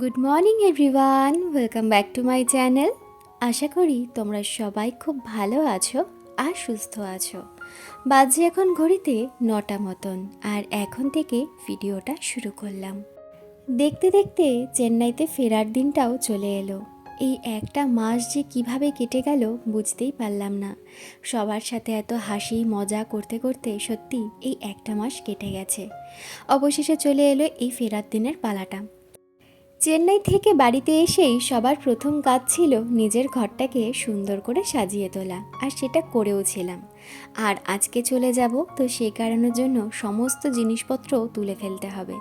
Good morning everyone welcome back to my channel আশা করি তোমরা সবাই খুব ভালো আছো আর সুস্থ আছো। বাজে এখন ঘড়িতে নটা মতন, আর এখন থেকে ভিডিওটা শুরু করলাম। দেখতে দেখতে চেন্নাইতে ফেরার দিনটাও চলে এলো। এই একটা মাস যে কীভাবে কেটে গেল বুঝতেই পারলাম না। সবার সাথে এত হাসি, মজা করতে করতে সত্যি এই একটা মাস কেটে গেছে। অবশেষে চলে এলো এই ফেরার দিনের পালাটা। চেন্নাই থেকে বাড়িতে এসেই সবার প্রথম কাজ ছিল নিজের ঘরটাকে সুন্দর করে সাজিয়ে তোলা, আর সেটা করেও ছিলাম। আর আজকে চলে যাব তো সেই কারণের জন্য সমস্ত জিনিসপত্র তুলে ফেলতে হবে।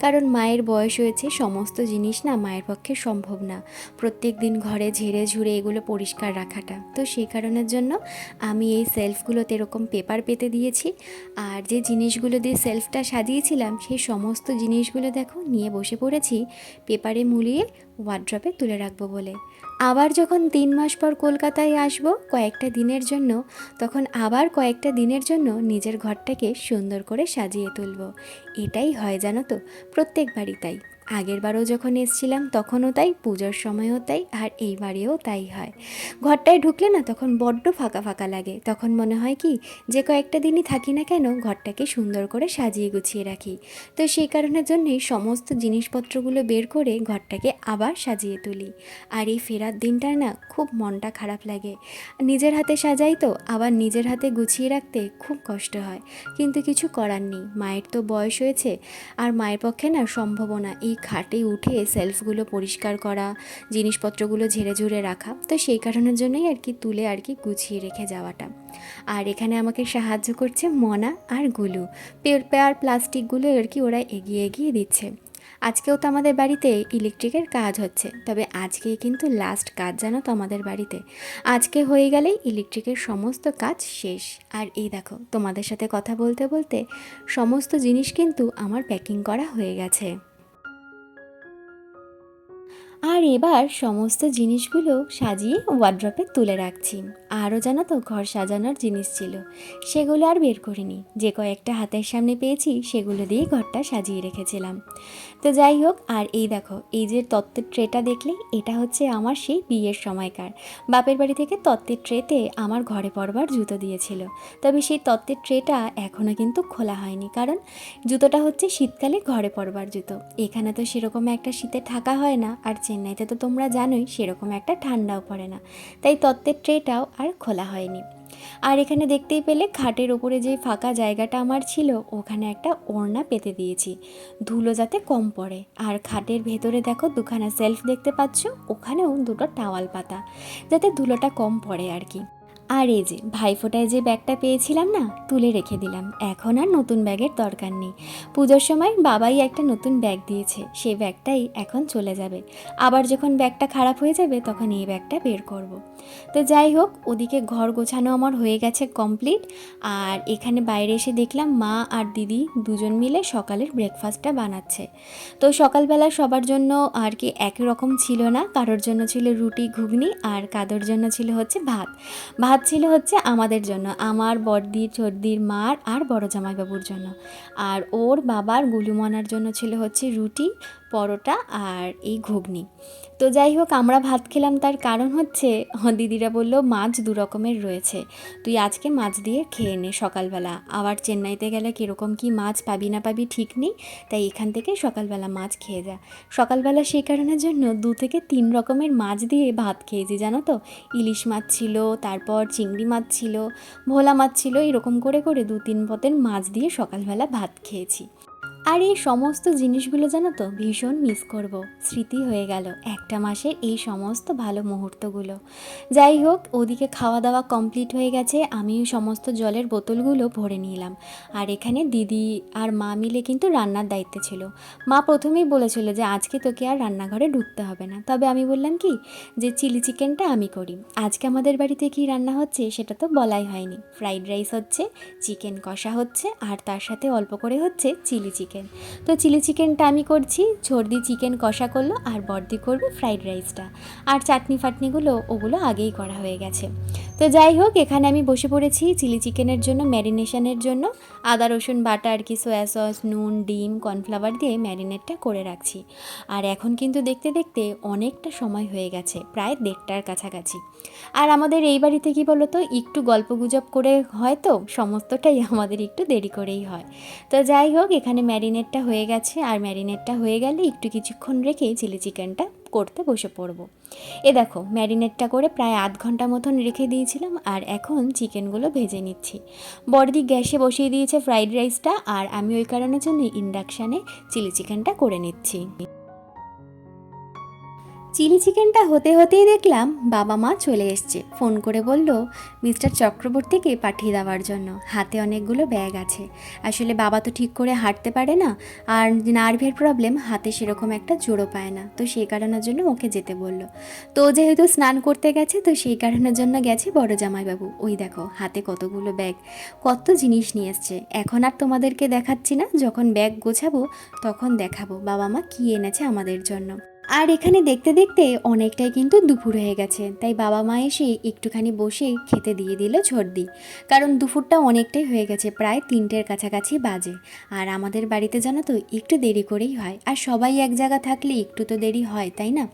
কারণ মায়ের বয়স হয়েছে, সমস্ত জিনিস না মায়ের পক্ষে সম্ভব না। প্রত্যেক দিন ঘরে ঝেড়ে ঝুড়ে এগুলো পরিষ্কার রাখাটা। তো সেই কারণের জন্য আমি এই সেলফগুলোতে এরকম পেপার পেতে দিয়েছি। আর যে জিনিসগুলো দিয়ে সেলফটা সাজিয়েছিলাম সেই সমস্ত জিনিসগুলো দেখো নিয়ে বসে পড়েছি। পেপারে মুলিয়ে ওয়ার্ড্রপে তুলে রাখব বলে। আবার যখন তিন মাস পর কলকাতায় আসব কয়েকটা দিনের জন্য, তখন আবার কয়েকটা দিনের জন্য নিজের ঘরটাকে সুন্দর করে সাজিয়ে তুলব। এটাই হয় জানো তো, প্রত্যেকবারই তাই। আগের বারও যখন এসছিলাম, তখনও তাই, পুজোর সময়ও তাই, আর এইবারেও তাই হয়। ঘরটায় ঢুকলে না তখন বড্ড ফাঁকা ফাঁকা লাগে। তখন মনে হয় কি, যে কয়েকটা দিনই থাকি না কেন, ঘরটাকে সুন্দর করে সাজিয়ে গুছিয়ে রাখি। তো সেই কারণের জন্যই সমস্ত জিনিসপত্রগুলো বের করে ঘরটাকে আবার সাজিয়ে তুলি। আর এই ফেরার দিনটা না খুব মনটা খারাপ লাগে। নিজের হাতে সাজাই তো, আবার নিজের হাতে গুছিয়ে রাখতে খুব কষ্ট হয়। কিন্তু কিছু করার নেই। মায়ের তো বয়স হয়েছে, আর মায়ের পক্ষে না সম্ভব না। এই খাটে উঠে সেলফগুলো পরিষ্কার করা, জিনিসপত্রগুলো ঝেড়ে ঝুড়ে রাখা, তো সেই কারণের জন্যই আর কি তুলে আর কি গুছিয়ে রেখে যাওয়াটা। আর এখানে আমাকে সাহায্য করছে মনা আর গুলু। পেয়ার পেয়ার প্লাস্টিকগুলো আর কি ওরা এগিয়ে এগিয়ে দিচ্ছে। আজকেও তো আমাদের বাড়িতে ইলেকট্রিকের কাজ হচ্ছে, তবে আজকেই কিন্তু লাস্ট কাজ জানো তো আমাদের বাড়িতে। আজকে হয়ে গেলেই ইলেকট্রিকের সমস্ত কাজ শেষ। আর এই দেখো, তোমাদের সাথে কথা বলতে বলতে সমস্ত জিনিস কিন্তু আমার প্যাকিং করা হয়ে গেছে। আর এবার সমস্ত জিনিসগুলো সাজিয়ে ওয়ার্ড্রপে তুলে রাখছি। আরও জানো তো ঘর সাজানোর জিনিস ছিল। সেগুলো আর বের করিনি। যে কয়েকটা হাতের সামনে পেয়েছি, সেগুলো দিয়েই ঘরটা সাজিয়ে রেখেছিলাম। তো যাই হোক, আর এই দেখো, এই যে তত্ত্বের ট্রেটা দেখলে, এটা হচ্ছে আমার সেই বিয়ের সময়কার। বাপের বাড়ি থেকে তত্ত্বের ট্রেতে আমার ঘরে পরবার জুতো দিয়েছিল। তবে সেই তত্ত্বের ট্রেটা এখনও কিন্তু খোলা হয়নি, কারণ জুতোটা হচ্ছে শীতকালে ঘরে পরবার জুতো। এখানে তো সেরকম একটা শীতে থাকা হয় না, আর চেন্নাইতে তো তোমরা জানোই, সেরকম একটা ঠান্ডাও পড়ে না। তাই তত্ত্বের ট্রেটাও আর খোলা হয়নি। আর এখানে দেখতেই পেলে খাটের ওপরে যে ফাঁকা জায়গাটা আমার ছিল, ওখানে একটা ওড়না পেতে দিয়েছি। ধুলো যাতে কম পড়ে। আর খাটের ভেতরে দেখো দুখানা সেলফ দেখতে পাচ্ছ, ওখানেও দুটো টাওয়াল পাতা, যাতে ধুলোটা কম পড়ে আর কি। আর এই যে, ভাইফোঁটায় যে ব্যাগটা পেয়েছিলাম না, তুলে রেখে দিলাম। এখন আর নতুন ব্যাগের দরকার নেই। পুজোর সময় বাবাই একটা নতুন ব্যাগ দিয়েছে, সেই ব্যাগটাই এখন চলে যাবে। আবার যখন ব্যাগটা খারাপ হয়ে যাবে, তখন এই ব্যাগটা বের করব। তো যাই হোক, ওদিকে ঘর গোছানো আমার হয়ে গেছে কমপ্লিট। আর এখানে বাইরে এসে দেখলাম মা আর দিদি দুজন মিলে সকালের ব্রেকফাস্টটা বানাচ্ছে। তো সকালবেলা সবার জন্য আর কি একই রকম ছিল না। কারোর জন্য ছিল রুটি, ঘুগনি, আর কাদোর জন্য ছিল হচ্ছে ভাত। ভাত ছিল হচ্ছে আমাদের জন্য, আমার বড়দির চর্দির মার আর বড় জামাইবাবুর জন্য। আর ওর বাবার গুলুমনার জন্য ছিল হচ্ছে রুটি, পরোটা আর এই ঘুগনি। তো যাই হোক, আমরা ভাত খেলাম, তার কারণ হচ্ছে দিদিরা বলল, মাছ দু রকমের রয়েছে। তুই আজকে মাছ দিয়ে খেয়ে নে সকালবেলা। আবার চেন্নাইতে গেলে কীরকম কি মাছ পাবি না পাবি ঠিক নেই, তাই এখান থেকে সকালবেলা মাছ খেয়ে যা। সকালবেলা সেই কারণের জন্য দু থেকে তিন রকমের মাছ দিয়ে ভাত খেয়েছি, জানো তো? ইলিশ মাছ ছিল, তারপর চিংড়ি মাছ ছিল, ভোলা মাছ ছিল, এরকম করে করে দু তিন পদের মাছ দিয়ে সকালবেলা ভাত খেয়েছি। আর এই সমস্ত জিনিসগুলো জানো তো, ভীষণ মিস করব। স্মৃতি হয়ে গেল একটা মাসের এই সমস্ত ভালো মুহূর্তগুলো। যাই হোক, ওদিকে খাওয়া দাওয়া কমপ্লিট হয়ে গেছে, আমি সমস্ত জলের বোতলগুলো ভরে নিলাম। আর এখানে দিদি আর মা মিলে কিন্তু রান্নার দায়িত্বে ছিল। মা প্রথমেই বলেছিল যে, আজকে তোকে আর রান্নাঘরে ঢুকতে হবে না। তবে আমি বললাম কি, যে, চিলি চিকেনটা আমি করি। আজকে আমাদের বাড়িতে কি রান্না হচ্ছে সেটা তো বলাই হয়নি। ফ্রাইড রাইস হচ্ছে, চিকেন কষা হচ্ছে, আর তার সাথে অল্প করে হচ্ছে চিলি চিকেন। তো চিলি চিকেনটা আমি করছি ঝর্দি চিকেন কষা করল, আর বর্দি করবে ফ্রাইড রাইসটা আর চাটনি ফাটনিগুলো ওগুলো আগেই করা হয়ে গেছে। তো যাই হোক, এখানে আমি বসে পড়েছি চিলি চিকেনের জন্য, ম্যারিনেশনের জন্য। আদা, রসুন, বাটা, আর কি সয়া সস, নুন, ডিম, কর্নফ্লাওয়ার দিয়ে ম্যারিনেটটা করে রাখছি। আর এখন কিন্তু দেখতে দেখতে অনেকটা সময় হয়ে গেছে, প্রায় দেড়টার কাছাকাছি। আর আমাদের এই বাড়িতে কি বলো তো একটু গল্প গুজব করে হয় তো, সমস্তটাই আমাদের একটু দেরি করেই হয়। তো যাই হোক, এখানে ম্যারিনেটটা হয়ে গেছে, আর ম্যারিনেটটা হয়ে গেলে একটু কিছুক্ষণ রেখে চিলি চিকেনটা করতে বসে পড়ব। এ দেখো, ম্যারিনেটটা করে প্রায় আধ ঘণ্টা মতন রেখে দিয়েছিলাম আর এখন চিকেনগুলো ভেজে নিচ্ছি। বড়দি গ্যাসে বসিয়ে দিয়েছে ফ্রাইড রাইসটা আর আমি ওই কারণের জন্য ইন্ডাকশানে চিলি চিকেনটা করে নিচ্ছি। চিলি চিকেনটা হতে হতেই দেখলাম বাবা মা চলে এসছে। ফোন করে বলল, মিস্টার চক্রবর্তীকে পাঠিয়ে দেওয়ার জন্য। হাতে অনেকগুলো ব্যাগ আছে। আসলে বাবা তো ঠিক করে হাঁটতে পারে না আর নার্ভের প্রবলেম, হাতে সেরকম একটা জোড়ো পায় না। তো সেই কারণের জন্য ওকে যেতে বলল। তো যেহেতু স্নান করতে গেছে, তো সেই কারণের জন্য গেছে বড় জামাইবাবু। ওই দেখো, হাতে কতগুলো ব্যাগ। কত জিনিস নিয়ে এসছে। এখন আর তোমাদেরকে দেখাচ্ছি না। যখন ব্যাগ গোছাবো, তখন দেখাবো। বাবা মা কী এনেছে আমাদের জন্য। আর এখানে দেখতে দেখতে অনেকটাই কিন্তু দুপুর হয়ে গেছে। তাই বাবা মা এসে একটুখানি বসে খেতে দিয়ে দিল ছর্দি কারণ দুপুরটা অনেকটাই হয়ে গেছে, প্রায় তিনটের কাছাকাছি বাজে। আর আমাদের বাড়িতে জানো তো, একটু দেরি করেই হয়। আর সবাই এক জায়গা থাকলে একটু তো দেরি হয়, তাই না?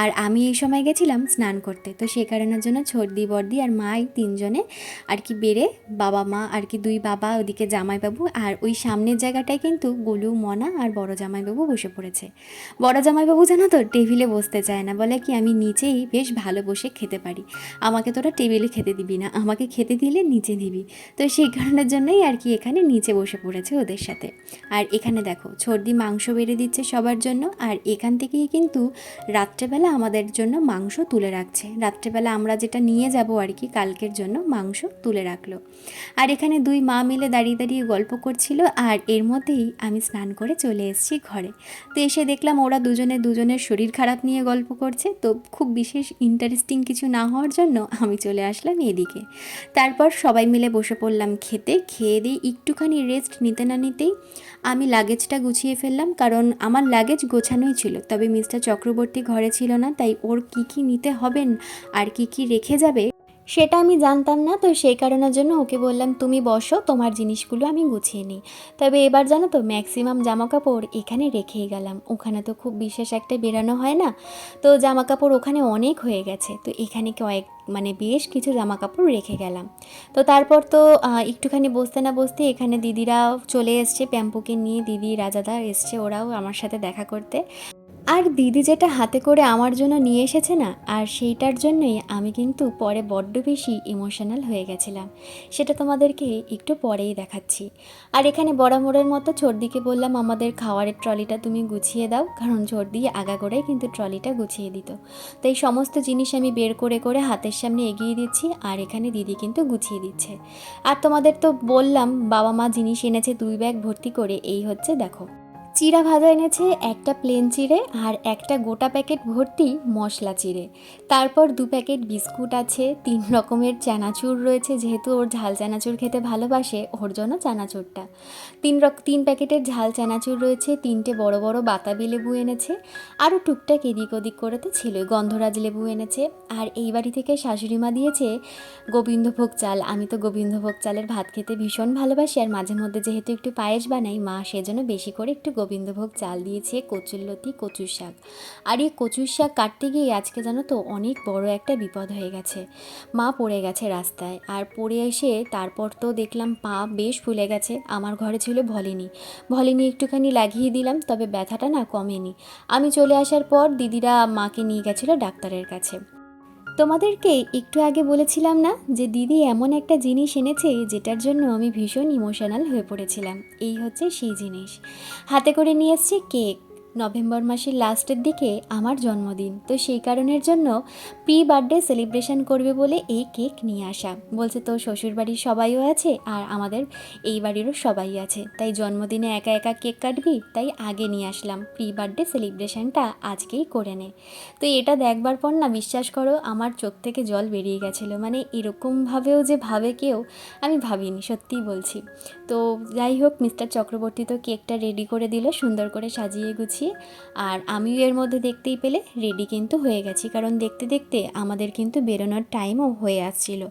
আর আমি এই সময় গেছিলাম স্নান করতে। তো সে কারণের জন্য ছর্দি বর্দি আর মাই তিনজনে আর কি বেড়ে বাবা মা আর কি দুই বাবা, ওদিকে জামাইবাবু আর ওই সামনের জায়গাটায় কিন্তু গোলু, মনা আর বড় জামাইবাবু বসে পড়েছে। বড় জামাইবাবু জানো তো টেবিলে বসতে চায় না। বলে কি, আমি নিচেই বেশ ভালো বসে খেতে পারি। আমাকে তোরা টেবিলে খেতে দিবি না। আমাকে খেতে দিলে নিচে দিবি। তো সেই কারণের জন্যই আর কি এখানে নিচে বসে পড়েছে ওদের সাথে। আর এখানে দেখো ছর্দি মাংস বেড়ে দিচ্ছে সবার জন্য। আর এখান থেকেই কিন্তু রাত্রেবেলা আমাদের জন্য মাংস তুলে রাখছে। রাত্রেবেলা আমরা যেটা নিয়ে যাব আর কি, কালকের জন্য মাংস তুলে রাখল। আর এখানে দুই মা মিলে দাঁড়িয়ে দাঁড়িয়ে গল্প করছিল। আর এর মধ্যেই আমি স্নান করে চলে এসেছি ঘরে। তো এসে দেখলাম ওরা দুজনে দুজনের শরীর খারাপ নিয়ে গল্প করছে, তো খুব বিশেষ ইন্টারেস্টিং কিছু না হওয়ার জন্য আমি চলে আসলাম এদিকে। তারপর সবাই মিলে বসে পড়লাম খেতে, খেয়ে দিয়ে একটুখানি রেস্ট নিতে না নিতেই আমি লাগেজটা গুছিয়ে ফেললাম, কারণ আমার লাগেজ গোছানোই ছিল, তবে মিস্টার চক্রবর্তী ঘরে ছিল না, তাই ওর কি কি নিতে হবেন আর কি কি রেখে যাবে সেটা আমি জানতাম না, তো সেই কারণের জন্য ওকে বললাম, তুমি বসো, তোমার জিনিসগুলো আমি গুছিয়ে নিই। তবে এবার জানো তো ম্যাক্সিমাম জামা কাপড় এখানে রেখেই গেলাম। ওখানে তো খুব বিশেষ একটা বেরানো হয় না। তো জামা কাপড় ওখানে অনেক হয়ে গেছে। তো এখানে কয়েক মানে বেশ কিছু জামা কাপড় রেখে গেলাম। তো তারপর তো একটুখানি বসতে না বসতে এখানে দিদিরাও চলে এসছে, প্যাম্পুকে নিয়ে দিদি, রাজাদা এসছে, ওরাও আমার সাথে দেখা করতে। আর দিদি যেটা হাতে করে আমার জন্য নিয়ে এসেছে না, আর সেইটার জন্যই আমি কিন্তু পরে বড্ড বেশি ইমোশনাল হয়ে গেছিলাম। সেটা তোমাদেরকে একটু পরেই দেখাচ্ছি। আর এখানে বড়ামোড়ের মতো চর্দিকে বললাম আমাদের খাওয়ারের ট্রলিটা তুমি গুছিয়ে দাও, কারণ চর্দি আগাগোড়াই কিন্তু ট্রলিটা গুছিয়ে দিত। তো এই সমস্ত জিনিস আমি বের করে করে হাতের সামনে এগিয়ে দিচ্ছি, আর এখানে দিদি কিন্তু গুছিয়ে দিচ্ছে। আর তোমাদের তো বললাম বাবা মা জিনিস এনেছে দুই ব্যাগ ভর্তি করে, এই হচ্ছে দেখো। চিড়া ভাজা এনেছে, একটা প্লেন চিড়ে আর একটা গোটা প্যাকেট ভর্তি মশলা চিড়ে। তারপর দু প্যাকেট বিস্কুট আছে, তিন রকমের চানাচুর রয়েছে, যেহেতু ওর ঝাল চানাচুর খেতে ভালোবাসে, ওর জন্য চানাচুরটা। তিন রক, তিন প্যাকেটের ঝাল চানাচুর রয়েছে, তিনটে বড় বড় বাতাবি লেবু এনেছে, আরও টুকটাক এদিক ওদিক করে তো ছিলই, গন্ধরাজ লেবু এনেছে। আর এই বাড়ি থেকে শাশুড়ি মা দিয়েছে গোবিন্দভোগ চাল। আমি তো গোবিন্দভোগ চালের ভাত খেতে ভীষণ ভালোবাসি, আর মাঝে মধ্যে যেহেতু একটু পায়েস বানাই, মা সেজন্য বেশি করে একটু গোবিন্দভোগ চাল দিয়েছে কচুরলতি কচুর শাক। আর এই কচুর শাক কাটতে গিয়ে আজকে জানো তো অনেক বড় একটা বিপদ হয়ে গেছে। মা পড়ে গেছে রাস্তায় আর পড়ে এসে তারপর তো দেখলাম পা বেশ ফুলে গেছে। আমার ঘরে ছিল ভলিনি। ভলিনি একটুখানি লাগিয়ে দিলাম, তবে ব্যথাটা না কমেনি। আমি চলে আসার পর দিদিরা মাকে নিয়ে গেছিল ডাক্তারের কাছে। তোমাদেরকে একটু আগে বলেছিলাম না যে দিদি এমন একটা জিনিস এনেছে যেটার জন্য আমি ভীষণ ইমোশনাল হয়ে পড়েছিলাম। এই হচ্ছে সেই জিনিস। হাতে করে নিয়ে এসছে কেক। নভেম্বর মাসের লাস্টের দিকে আমার জন্মদিন। তো সেই কারণের জন্য প্রি বার্থডে সেলিব্রেশন করবে বলে এই কেক নিয়ে আসা। বলছে তো শ্বশুর বাড়ির সবাইও আছে আর আমাদের এই বাড়িরও সবাই আছে। তাই জন্মদিনে একা একা কেক কাটবি, তাই আগে নিয়ে আসলাম। প্রি বার্থডে সেলিব্রেশনটা আজকেই করে নে। তো এটা দেখবার পর না বিশ্বাস করো, আমার চোখ থেকে জল বেরিয়ে গেছিল। মানে এরকমভাবেও যে ভাবে কেউ, আমি ভাবিনি, সত্যিই বলছি। তো যাই হোক, মিস্টার চক্রবর্তী তো কেকটা রেডি করে দিল, সুন্দর করে সাজিয়ে গুছিয়ে। আর আমিও এর মধ্যে দেখতেই পেলে রেডি কিন্তু হয়ে গেছি। কারণ দেখতে দেখতে আমাদের কিন্তু বেরোনোর টাইমও হয়ে আসছিল।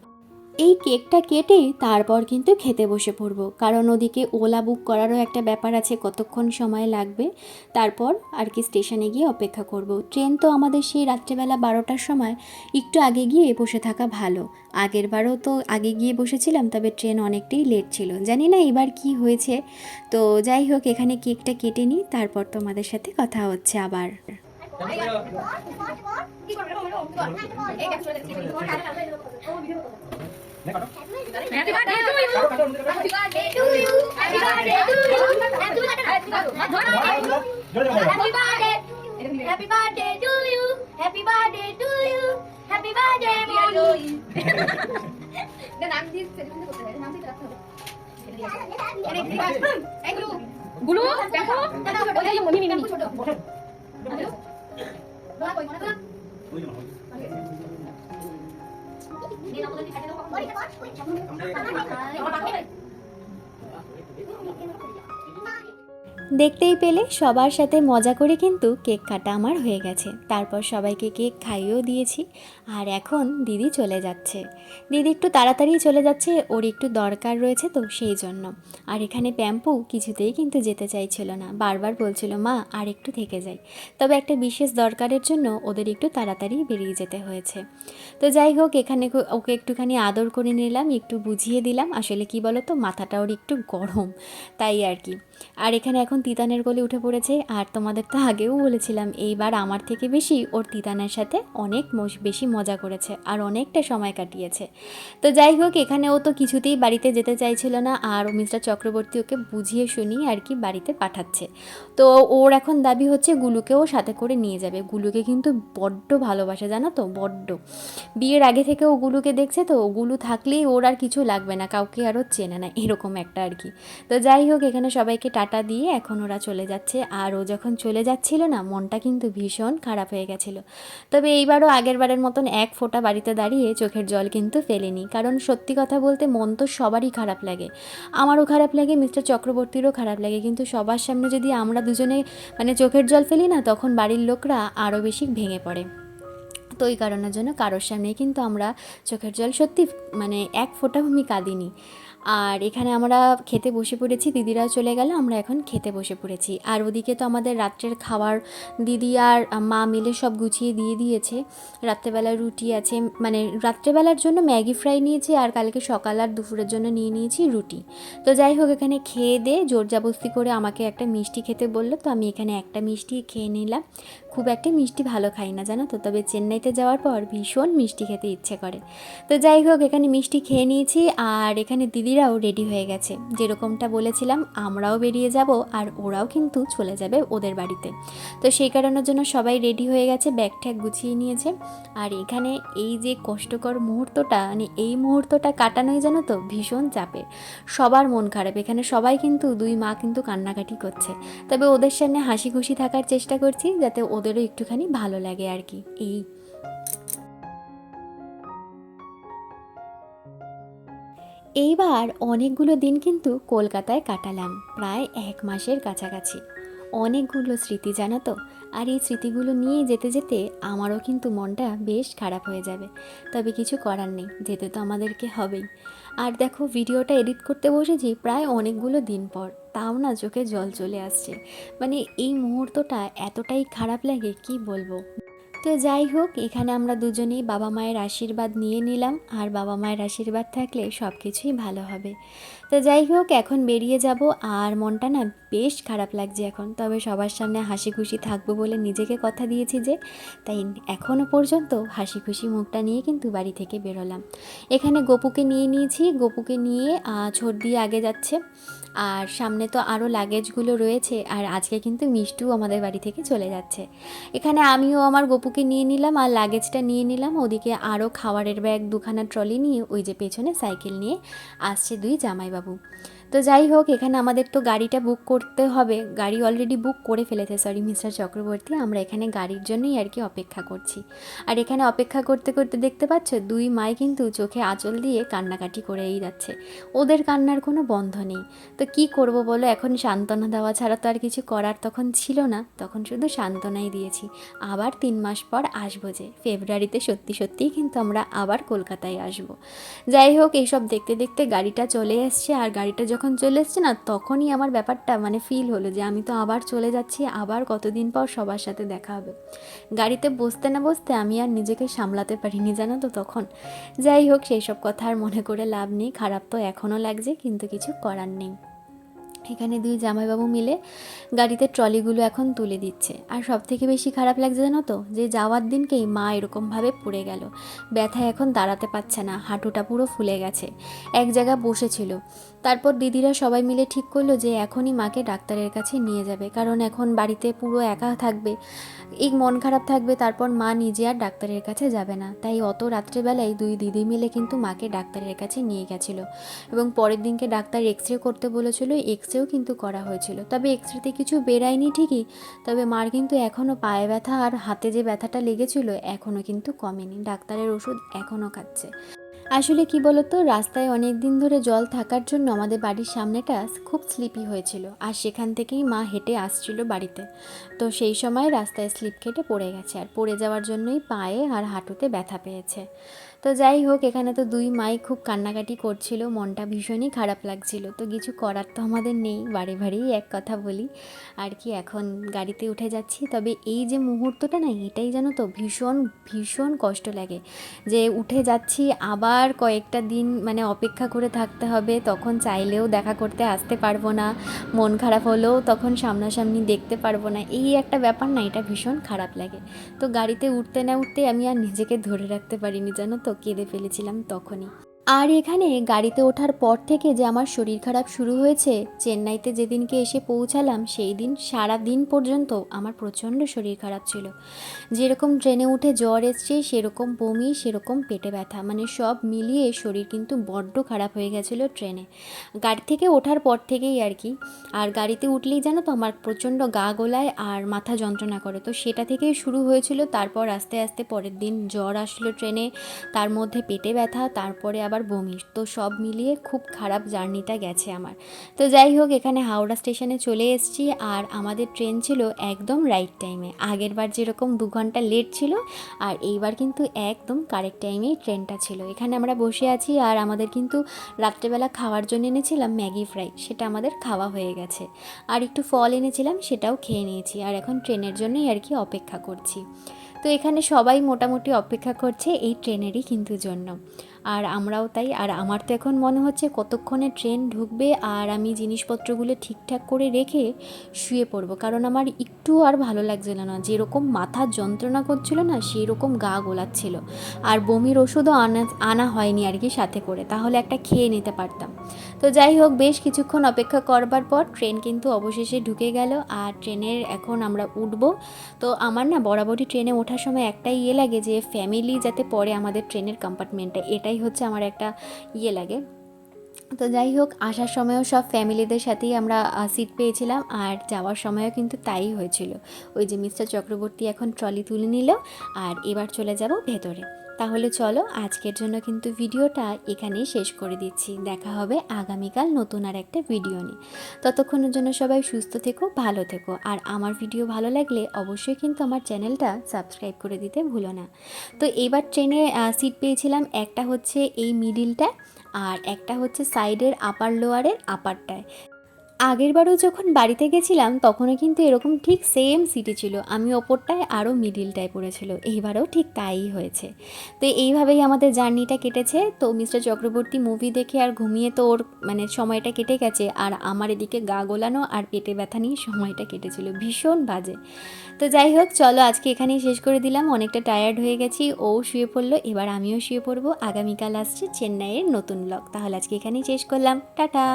এই কেকটা কেটেই তারপর কিন্তু খেতে বসে পড়ব। কারণ ওদিকে ওলা বুক করারও একটা ব্যাপার আছে, কতক্ষণ সময় লাগবে। তারপর আর কি স্টেশনে গিয়ে অপেক্ষা করব। ট্রেন তো আমাদের সেই রাত্রেবেলা বারোটার সময়, একটু আগে গিয়ে বসে থাকা ভালো। আগের বারও তো আগে গিয়ে বসেছিলাম, তবে ট্রেন অনেকটাই লেট ছিল। জানি না এবার কি হয়েছে। তো যাই হোক, এখানে কেকটা কেটে নিই, তারপর তোমাদের সাথে কথা হচ্ছে আবার। you. Happy birthday to you. Happy birthday to you. Happy birthday. Moni. এটা নাম দিয়ে সেলিব্রেট করতে হবে নাম দিয়ে রাখতে হবে এই গুলু গুলু দেখো ওই যে মিমি মিমি ছোট হ্যালো দোয়া কই মনে 我的宝宝出去 দেখতেই পেলে সবার সাথে মজা করে কিন্তু কেক কাটা আমার হয়ে গেছে। তারপর সবাইকে কেক খাইয়েও দিয়েছি। আর এখন দিদি চলে যাচ্ছে। দিদি একটু তাড়াতাড়ি চলে যাচ্ছে, ওর একটু দরকার রয়েছে তো সেই জন্য। আর এখানে প্যাম্পু কিছুতেই কিন্তু যেতে চাইছিল না। বারবার বলছিল, মা, আর একটু থেকে যাই। তবে একটা বিশেষ দরকারের জন্য ওদের একটু তাড়াতাড়ি বেরিয়ে যেতে হয়েছে। তো যাই হোক, এখানে ওকে একটুখানি আদর করে নিলাম, একটু বুঝিয়ে দিলাম। আসলে কি বলো তো মাথাটা ওর একটু গরম, তাই আর কি। আর এখানে এখন তিতানের গলে উঠে পড়েছে। আর তোমাদের তো আগেও বলেছিলাম, এইবার আমার থেকে বেশি ওর তিতানের সাথে অনেক বেশি মজা করেছে আর অনেকটা সময় কাটিয়েছে। তো যাই হোক, এখানে ও তো কিছুতেই বাড়িতে যেতে চাইছিল না আর মিস্টার চক্রবর্তী ওকে বুঝিয়ে শুনিয়ে আর কি বাড়িতে পাঠাচ্ছে। তো ওর এখন দাবি হচ্ছে গুলুকেও সাথে করে নিয়ে যাবে। গুলুকে কিন্তু বড্ড ভালোবাসে, জানো তো? বড্ড। বিয়ের আগে থেকে ও গুলুকে দেখছে তো, গুলু থাকলেই ওর আর কিছু লাগবে না, কাউকে আরও চেনে না, এরকম একটা আর কি। তো যাই হোক, এখানে সবাইকে টাটা দিয়ে এখন ওরা চলে যাচ্ছে, আর ও যখন চলে যাচ্ছিল না, মনটা কিন্তু ভীষণ খারাপ হয়ে গেছিল। তবে এইবারও আগের বারের মতন এক ফোঁটা বাড়িতে দাঁড়িয়ে চোখের জল কিন্তু ফেলেনি, কারণ সত্যি কথা বলতে মন তো সবারই খারাপ লাগে। আমারও খারাপ লাগে, মিস্টার চক্রবর্তীরও খারাপ লাগে, কিন্তু সবার সামনে যদি আমরা দুজনে মানে চোখের জল ফেলি না, তখন বাড়ির লোকরা আরও বেশি ভেঙে পড়ে। তো এই কারণের জন্য কারোর সামনে কিন্তু আমরা চোখের জল সত্যি মানে এক ফোঁটাও আমি কাঁদিনি। আর এখানে আমরা খেতে বসে পড়েছি, দিদিরাও চলে গেল, আমরা এখন খেতে বসে পড়েছি। আর ওদিকে তো আমাদের রাত্রের খাবার দিদি আর মা মিলে সব গুছিয়ে দিয়ে দিয়েছে। রাত্রেবেলা রুটি আছে মানে রাত্রেবেলার জন্য ম্যাগি ফ্রাই নিয়েছি আর কালকে সকাল আর দুপুরের জন্য নিয়ে নিয়েছি রুটি। তো যাই হোক, এখানে খেয়ে দিয়ে জোর জাবস্তি করে আমাকে একটা মিষ্টি খেতে বলল, তো আমি এখানে একটা মিষ্টি খেয়ে নিলাম। খুব একটা মিষ্টি ভালো খাই না, জানো তো? তবে চেন্নাইতে যাওয়ার পর ভীষণ মিষ্টি খেতে ইচ্ছে করে। তো যাই হোক, এখানে মিষ্টি খেয়ে নিয়েছি আর এখানে দিদিরাও রেডি হয়ে গেছে। যেরকমটা বলেছিলাম, আমরাও বেরিয়ে যাব আর ওরাও কিন্তু চলে যাবে ওদের বাড়িতে। তো সেই কারণের জন্য সবাই রেডি হয়ে গেছে, ব্যাগ ট্যাগ গুছিয়ে নিয়েছে। আর এখানে এই যে কষ্টকর মুহূর্তটা মানে এই মুহূর্তটা কাটানোই জানো তো ভীষণ চাপের। সবার মন খারাপ, এখানে সবাই কিন্তু, দুই মা কিন্তু কান্নাকাটি করছে। তবে ওদের সামনে হাসি খুশি থাকার চেষ্টা করছি, যাতে ওদেরও একটুখানি ভালো লাগে আর কি, এই। এইবার অনেকগুলো দিন কিন্তু কলকাতায় কাটালাম, প্রায় এক মাসের কাছাকাছি। অনেকগুলো স্মৃতি, জানো তো? আর এই স্মৃতিগুলো নিয়ে যেতে যেতে আমারও কিন্তু মনটা বেশ খারাপ হয়ে যাবে। তবে কিছু করার নেই, যেতে তো আমাদেরকে হবেই। আর দেখো, ভিডিওটা এডিট করতে বসেছি প্রায় অনেকগুলো দিন পর। তাও না চোখে জল চলে আসছে। মানে এই মুহূর্তটা এতটাই খারাপ লাগে, কি বলব? তো যাই হোক, এখানে আমরা দুজনেই বাবা মায়ের আশীর্বাদ নিয়ে নিলাম। আর বাবা মায়ের আশীর্বাদ থাকলে সব কিছুই ভালো হবে। তো যাই হোক, এখন বেরিয়ে যাব। আর মনটা না বেশ খারাপ লাগছে এখন। তবে সবার সামনে হাসি খুশি থাকব বলে নিজেকে কথা দিয়েছি যে, তাই এখনও পর্যন্ত হাসি খুশি মুখটা নিয়ে কিন্তু বাড়ি থেকে বেরোলাম। এখানে গপুকে নিয়ে নিয়েছি। গপুকে নিয়ে ছোট দিয়ে আগে যাচ্ছে। আর সামনে তো আরও লাগেজগুলো রয়েছে, আর আজকে কিন্তু মিষ্টু আমাদের বাড়ি থেকে চলে যাচ্ছে। এখানে আমিও আমার গপুকে নিয়ে নিলাম আর লাগেজটা নিয়ে নিলাম, ওদিকে আরও খাওয়ারের ব্যাগ দুখানা ট্রলি নিয়ে ওই যে পেছনে সাইকেল নিয়ে আসছে দুই জামাইবাবু। তো যাই হোক, এখানে আমাদের তো গাড়িটা বুক করতে হবে। গাড়ি অলরেডি বুক করে ফেলেছে সরি মিস্টার চক্রবর্তী। আমরা এখানে গাড়ির জন্যই আর কি অপেক্ষা করছি। আর এখানে অপেক্ষা করতে করতে দেখতে পাচ্ছ, দুই মাই কিন্তু চোখে আঁচল দিয়ে কান্নাকাটি করেই যাচ্ছে। ওদের কান্নার কোনো বন্ধ নেই। তো কি করব বলো, এখন সান্ত্বনা দেওয়া ছাড়া তো আর কিছু করার তখন ছিল না। তখন শুধু সান্ত্বনাই দিয়েছি। আবার তিন মাস পর আসব যে, ফেব্রুয়ারিতে সত্যি সত্যিই কিন্তু আমরা আবার কলকাতায় আসব। যাই হোক এইসব দেখতে দেখতে গাড়িটা চলে এসছে। আর গাড়িটা যখন চলে এসছে না, তখনই আমার ব্যাপারটা মানে ফিল হলো যে আমি তো আবার চলে যাচ্ছি, আবার কতদিন পর সবার সাথে দেখা হবে। গাড়িতে বসতে না বসতে আমি আর নিজেকে সামলাতে পারিনি, জানো তো তখন। যাই হোক, সেই সব কথা আর মনে করে লাভ নেই, খারাপ তো এখনও লাগছে, কিন্তু কিছু করার নেই। এখানে দুই জামাইবাবু মিলে গাড়িতে ট্রলিগুলো এখন তুলে দিচ্ছে। আর সব থেকে বেশি খারাপ লাগছে জানো তো? যে যাওয়ার দিনকেই মা এরকমভাবে পড়ে গেল। ব্যথায় এখন দাঁড়াতে পারছে না, হাঁটুটা পুরো ফুলে গেছে। এক জায়গায় বসেছিল। তারপর দিদিরা সবাই মিলে ঠিক করল যে এখনই মাকে ডাক্তারের কাছে নিয়ে যাবে। কারণ এখন বাড়িতে পুরো একা থাকবে, এই মন খারাপ থাকবে, তারপর মা নিজে আর ডাক্তারের কাছে যাবে না। তাই অত রাত্রেবেলায় দুই দিদি মিলে কিন্তু মাকে ডাক্তারের কাছে নিয়ে গেছিল। এবং পরের দিনকে ডাক্তার এক্স রে করতে বলেছিল এক্স রেও কিন্তু করা হয়েছিল। তবে এক্স রেতে কিছু বেরায়নি ঠিকই, তবে মার কিন্তু এখনও পায়ে ব্যথা আর হাতে যে ব্যথাটা লেগেছিল এখনও কিন্তু কমেনি। ডাক্তারের ওষুধ এখনও খাচ্ছে। আসলে কি বলতো, রাস্তায় অনেক দিন ধরে জল থাকার জন্য আমাদের বাড়ির সামনেটা খুব স্লিপি হয়েছিল আর সেখান থেকেই মা হেঁটে আসছিল বাড়িতে। তো সেই সময় রাস্তায় স্লিপ কেটে পড়ে গেছে আর পড়ে যাওয়ার জন্যই পায়ে আর হাঁটুতে ব্যথা পেয়েছে। তো যাই হোক, এখানে তো দুই মাই খুব কান্নাকাটি করছিল, মনটা ভীষণই খারাপ লাগছিল। তো কিছু করার তো আমাদের নেই, বাড়ি বাড়িই এক কথা বলি। আর কি, এখন গাড়িতে উঠে যাচ্ছি। তবে এই যে মুহূর্তটা না, এটাই জানো তো, ভীষণ ভীষণ কষ্ট লাগে। যে উঠে যাচ্ছি, আবার কয়েকটা দিন মানে অপেক্ষা করে থাকতে হবে, তখন চাইলেও দেখা করতে আসতে পারব না। মন খারাপ হলেও তখন সামনাসামনি দেখতে পারব না। এই একটা ব্যাপার না, এটা ভীষণ খারাপ লাগে। তো গাড়িতে উঠতে না উঠতে আমি আর নিজেকে ধরে রাখতে পারিনি, জানো তো। কেঁদে ফেলেছিলাম তখনই। আর এখানে গাড়িতে ওঠার পর থেকে যে আমার শরীর খারাপ শুরু হয়েছে, চেন্নাইতে যেদিনকে এসে পৌঁছালাম, সেই দিন সারা দিন পর্যন্ত আমার প্রচণ্ড শরীর খারাপ ছিল। যেরকম ট্রেনে উঠে জ্বর এসছে, সেরকম বমি, সেরকম পেটে ব্যথা মানে সব মিলিয়ে শরীর কিন্তু বড্ড খারাপ হয়ে গেছিল ট্রেনে। গাড়ি থেকে ওঠার পর থেকেই আর কি, আর গাড়িতে উঠলেই জানো তো আমার প্রচণ্ড গা গোলায় আর মাথা যন্ত্রণা করে। তো সেটা থেকেই শুরু হয়েছিল, তারপর আস্তে আস্তে পরের দিন জ্বর আসলো ট্রেনে, তার মধ্যে পেটে ব্যথা, তারপরে আবার বমি তো সব মিলিয়ে খুব খারাপ জার্নিটা গেছে আমার। তো যাই হোক, এখানে হাওড়া স্টেশনে চলে এসেছি আর আমাদের ট্রেন ছিল একদম রাইট টাইমে আগের বার যেরকম দু ঘণ্টা লেট ছিল, আর এইবার কিন্তু একদম কারেক্ট টাইমেই ট্রেনটা ছিল। এখানে আমরা বসে আছি আর আমাদের কিন্তু রাত্রেবেলা খাওয়ার জন্য এনেছিলাম ম্যাগি ফ্রাই, সেটা আমাদের খাওয়া হয়ে গেছে। আর একটু ফল এনেছিলাম, সেটাও খেয়ে নিয়েছি। আর এখন ট্রেনের জন্যই আর কি অপেক্ষা করছি। তো এখানে সবাই মোটামুটি অপেক্ষা করছে এই ট্রেনেরই কিন্তু জন্য। আর আমরাও তাই। আর আমার তো এখন মনে হচ্ছে কতক্ষণে ট্রেন ঢুকবে আর আমি জিনিসপত্রগুলো ঠিকঠাক করে রেখে শুয়ে পড়ব। কারণ আমার একটু আর ভালো লাগছিল না। যেরকম মাথা যন্ত্রণা করছিল না সেই রকম গা গোলাচ্ছিল। আর বমির ওষুধও আনা আনা হয়নি আর কি সাথে করে। তাহলে একটা খেয়ে নিতে পারতাম। তো যাই হোক, বেশ কিছুক্ষণ অপেক্ষা করবার পর ট্রেন কিন্তু অবশেষে ঢুকে গেল আর ট্রেনের এখন আমরা উঠব। তো আমার না বরাবরই ট্রেনে ওঠার সময় একটাই ইয়ে লাগে যে ফ্যামিলি যাতে পড়ে আমাদের ট্রেনের কম্পার্টমেন্টে এটাই হচ্ছে আমার একটা ইয়ে লাগে। তো যাই হোক, আসার সময়ও সব ফ্যামিলিদের সাথেই আমরা সিট পেয়েছিলাম আর যাওয়ার সময়ও কিন্তু তাই হয়েছিল। ওই যে মিস্টার চক্রবর্তী এখন ট্রলি তুলে নিল আর এবার চলে যাব ভেতরে। তাহলে চলো আজকের জন্য কিন্তু ভিডিওটা এখানেই শেষ করে দিচ্ছি। দেখা হবে আগামীকাল নতুন আর একটা ভিডিও নিয়ে। ততক্ষণের জন্য সবাই সুস্থ থেকো, ভালো থেকো। আর আমার ভিডিও ভালো লাগলে অবশ্যই কিন্তু আমার চ্যানেলটা সাবস্ক্রাইব করে দিতে ভুলো না। তো এবার ট্রেনে সিট পেয়েছিলাম। একটা হচ্ছে এই মিডিলটা আর একটা হচ্ছে সাইডের আপার লোয়ারের আপারটায় আগেরবারও যখন বাড়িতে গেছিলাম, তখনও কিন্তু এরকম ঠিক সেম সিটি ছিল। আমি ওপরটায় আরও মিডিলটায় পড়েছিল। এইবারও ঠিক তাই হয়েছে। তো এইভাবেই আমাদের জার্নিটা কেটেছে। তো মিস্টার চক্রবর্তী মুভি দেখে আর ঘুমিয়ে তো ওর মানে সময়টা কেটে গেছে। আর আমার এদিকে গা গোলানো আর পেটে ব্যথা নিয়ে সময়টা কেটেছিল। ভীষণ বাজে। তো যাই হোক, চলো আজকে এখানেই শেষ করে দিলাম। অনেকটা টায়ার্ড হয়ে গেছি। ও শুয়ে পড়ল, এবার আমিও শুয়ে পড়ব। আগামীকাল আসছে চেন্নাইয়ের নতুন ব্লগ তাহলে আজকে এখানেই শেষ করলাম। টাটা!